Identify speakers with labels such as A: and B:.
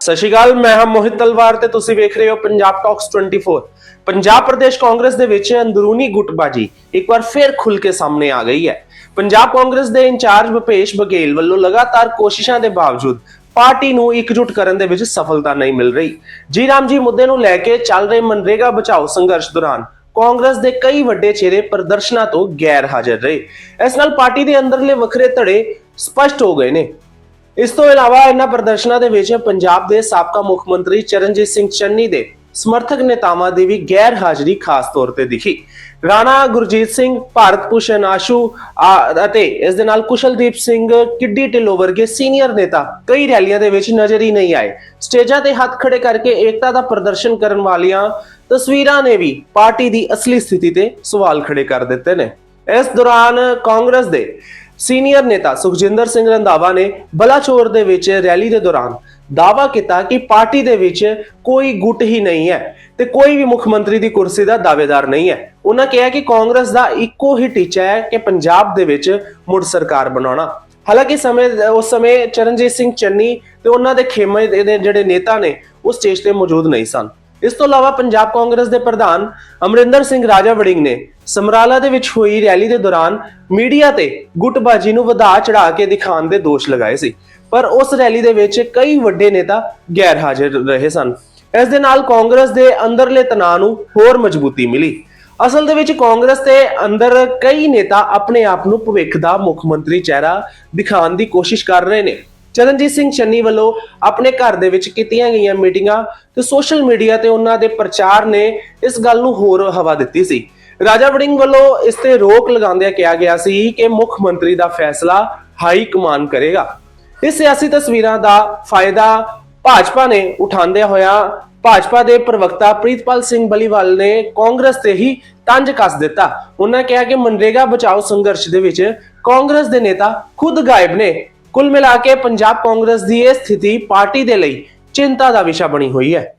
A: ਸਤਿ ਸ਼੍ਰੀ ਅਕਾਲ, ਮੈਂ ਹਾਂ ਮੋਹਿਤ ਤਲਵਾਰ ਤੇ ਤੁਸੀਂ ਵੇਖ ਰਹੇ ਹੋ ਪੰਜਾਬ ਟਾਕਸ 24 ਪੰਜਾਬ ਪ੍ਰਦੇਸ਼ ਕਾਂਗਰਸ ਦੇ ਵਿੱਚ ਅੰਦਰੂਨੀ ਗੁੱਟਬਾਜੀ ਇੱਕ ਵਾਰ ਫਿਰ ਖੁੱਲ ਕੇ ਸਾਹਮਣੇ ਆ ਗਈ ਹੈ। ਪੰਜਾਬ ਕਾਂਗਰਸ ਦੇ ਇੰਚਾਰਜ ਭੁਪੇਸ਼ ਬਘੇਲ ਵੱਲੋਂ ਲਗਾਤਾਰ ਕੋਸ਼ਿਸ਼ਾਂ ਦੇ ਬਾਵਜੂਦ ਪਾਰਟੀ ਨੂੰ ਇਕਜੁੱਟ ਕਰਨ ਦੇ ਵਿੱਚ ਸਫਲਤਾ ਨਹੀਂ ਮਿਲ ਰਹੀ। ਜੀ ਰਾਮ ਜੀ, ਮੁੱਦੇ ਨੂੰ ਲੈ ਕੇ ਚੱਲ ਰਹੇ ਮਨਰੇਗਾ ਬਚਾਓ ਸੰਘਰਸ਼ ਦੌਰਾਨ ਕਾਂਗਰਸ ਦੇ ਕਈ ਵੱਡੇ ਚਿਹਰੇ ਪ੍ਰਦਰਸ਼ਨਾਂ ਤੋਂ ਗੈਰ ਹਾਜ਼ਰ ਰਹੇ। ਇਸ ਨਾਲ ਪਾਰਟੀ ਦੇ ਅੰਦਰਲੇ ਵੱਖਰੇ ਧੜੇ ਸਪਸ਼ਟ ਹੋ ਗਏ ਨੇ। ਇਸ ਤੋਂ ਇਲਾਵਾ ਇਹਨਾਂ ਪ੍ਰਦਰਸ਼ਨਾਂ ਦੇ ਵਿੱਚ ਪੰਜਾਬ ਦੇ ਸਾਬਕਾ ਮੁੱਖ ਮੰਤਰੀ ਚਰਨਜੀਤ ਸਿੰਘ ਚੰਨੀ ਦੇ ਸਮਰਥਕ ਨੇਤਾਵਾਂ ਦੀ ਵੀ ਗੈਰ ਹਾਜ਼ਰੀ ਖਾਸ ਤੌਰ ਤੇ ਦਿਖੀ। ਰਾਣਾ ਗੁਰਜੀਤ ਸਿੰਘ, ਭਾਰਤ ਭੂਸ਼ਣ ਆਸ਼ੂ ਅਤੇ ਇਸ ਦੇ ਨਾਲ ਕੁਸ਼ਲਦੀਪ ਸਿੰਘ, ਕਿੱਡੀ ਢਿੱਲੋਂ ਵਰਗੇ ਸੀਨੀਅਰ ਨੇਤਾ ਕਈ ਰੈਲੀਆਂ ਦੇ ਵਿੱਚ ਨਜ਼ਰ ਹੀ ਨਹੀਂ ਆਏ। ਸਟੇਜਾਂ ਤੇ ਹੱਥ ਖੜੇ ਕਰਕੇ ਏਕਤਾ ਦਾ ਪ੍ਰਦਰਸ਼ਨ ਕਰਨ ਵਾਲੀਆਂ ਤਸਵੀਰਾਂ ਨੇ ਵੀ ਪਾਰਟੀ ਦੀ ਅਸਲੀ ਸਥਿਤੀ ਤੇ ਸਵਾਲ ਖੜੇ ਕਰ ਦਿੱਤੇ ਨੇ। ਇਸ ਦੌਰਾਨ ਕਾਂਗਰਸ ਦੇ ਸੀਨੀਅਰ ਨੇਤਾ ਸੁਖਜਿੰਦਰ ਸਿੰਘ ਰੰਧਾਵਾ ਨੇ ਬਲਾਚੌਰ ਦੇ ਵਿੱਚ ਰੈਲੀ ਦੇ ਦੌਰਾਨ ਦਾਅਵਾ ਕੀਤਾ ਕਿ ਪਾਰਟੀ ਦੇ ਵਿੱਚ ਕੋਈ ਗੁੱਟ ਹੀ ਨਹੀਂ ਹੈ ਤੇ ਕੋਈ ਵੀ ਮੁੱਖ ਮੰਤਰੀ ਦੀ ਕੁਰਸੀ ਦਾ ਦਾਅਵੇਦਾਰ ਨਹੀਂ ਹੈ। ਉਹਨਾਂ ਕਿਹਾ ਕਿ ਕਾਂਗਰਸ ਦਾ ਇੱਕੋ ਹੀ ਟੀਚਾ ਹੈ ਕਿ ਪੰਜਾਬ ਦੇ ਵਿੱਚ ਮੁੜ ਸਰਕਾਰ ਬਣਾਉਣਾ। ਹਾਲਾਂਕਿ ਸਮੇਂ ਉਸ ਸਮੇਂ ਚਰਨਜੀਤ ਸਿੰਘ ਚੰਨੀ ਤੇ ਉਹਨਾਂ ਦੇ ਖੇਮੇ ਦੇ ਦੇ ਜਿਹੜੇ ਨੇਤਾ ਨੇ ਉਹ ਸਟੇਜ ਤੇ ਮੌਜੂਦ ਨਹੀਂ ਸਨ। ਇਸ ਤੋਂ ਇਲਾਵਾ ਪੰਜਾਬ ਕਾਂਗਰਸ ਦੇ ਪ੍ਰਧਾਨ ਅਮਰਿੰਦਰ ਸਿੰਘ ਰਾਜਾ ਵੜਿੰਗ ਨੇ ਸਮਰਾਲਾ ਦੇ ਵਿੱਚ ਹੋਈ ਰੈਲੀ ਦੇ ਦੌਰਾਨ ਮੀਡੀਆ ਤੇ ਗੁੱਟਬਾਜੀ ਨੂੰ ਵਧਾ ਚੜਾ ਕੇ ਦਿਖਾਉਣ ਦੇ ਦੋਸ਼ ਲਗਾਏ ਸੀ। ਪਰ ਉਸ ਰੈਲੀ ਦੇ ਵਿੱਚ ਕਈ ਵੱਡੇ ਨੇਤਾ ਗੈਰ ਹਾਜ਼ਰ ਰਹੇ ਸਨ। ਇਸ ਦੇ ਨਾਲ ਕਾਂਗਰਸ ਦੇ ਅੰਦਰਲੇ ਤਣਾਅ ਨੂੰ ਹੋਰ ਮਜ਼ਬੂਤੀ ਮਿਲੀ। ਅਸਲ ਦੇ ਵਿੱਚ ਕਾਂਗਰਸ ਦੇ ਅੰਦਰ ਕਈ ਨੇਤਾ ਆਪਣੇ ਆਪ ਨੂੰ ਭਵਿੱਖ ਦਾ ਮੁੱਖ ਮੰਤਰੀ ਚਿਹਰਾ ਦਿਖਾਉਣ ਦੀ ਕੋਸ਼ਿਸ਼ ਕਰ ਰਹੇ ਨੇ। ਚਰਨਜੀਤ ਸਿੰਘ ਚੰਨੀ ਵੱਲੋਂ ਆਪਣੇ ਘਰ ਦੇ ਵਿੱਚ ਕੀਤੀਆਂ ਗਈਆਂ ਮੀਟਿੰਗਾਂ ਤੇ ਸੋਸ਼ਲ ਮੀਡੀਆ ਤੇ ਉਹਨਾਂ ਦੇ ਪ੍ਰਚਾਰ ਨੇ ਇਸ ਗੱਲ ਨੂੰ ਹੋਰ ਹਵਾ ਦਿੱਤੀ ਸੀ। ਰਾਜਾ ਵੜਿੰਗ ਵੱਲੋਂ ਇਸ ਤੇ ਰੋਕ ਲਗਾਉਂਦਿਆਂ ਕਿਹਾ ਗਿਆ ਸੀ ਕਿ ਮੁੱਖ ਮੰਤਰੀ ਦਾ ਫੈਸਲਾ ਹਾਈ ਕਮਾਨ ਕਰੇਗਾ। ਇਸ ਸਿਆਸੀ ਤਸਵੀਰਾਂ ਦਾ ਫਾਇਦਾ ਭਾਜਪਾ ਨੇ ਉਠਾਉਂਦਿਆਂ ਹੋਇਆ ਭਾਜਪਾ ਦੇ ਪ੍ਰਵਕਤਾ ਪ੍ਰੀਤਪਾਲ ਸਿੰਘ ਬਲੀਵਾਲ ਨੇ ਕਾਂਗਰਸ ਤੇ ਹੀ ਤੰਜ ਕੱਸ ਦਿੱਤਾ। ਉਹਨਾਂ ਕਿਹਾ ਕਿ ਮਨਰੇਗਾ ਬਚਾਓ ਸੰਘਰਸ਼ ਦੇ ਵਿੱਚ ਕਾਂਗਰਸ ਦੇ ਨੇਤਾ ਖੁਦ ਗਾਇਬ ਨੇ। ਕੁੱਲ ਮਿਲਾ ਕੇ ਪੰਜਾਬ ਕਾਂਗਰਸ ਦੀ ਇਹ ਸਥਿਤੀ ਪਾਰਟੀ ਦੇ ਲਈ ਚਿੰਤਾ ਦਾ ਵਿਸ਼ਾ ਬਣੀ ਹੋਈ ਹੈ।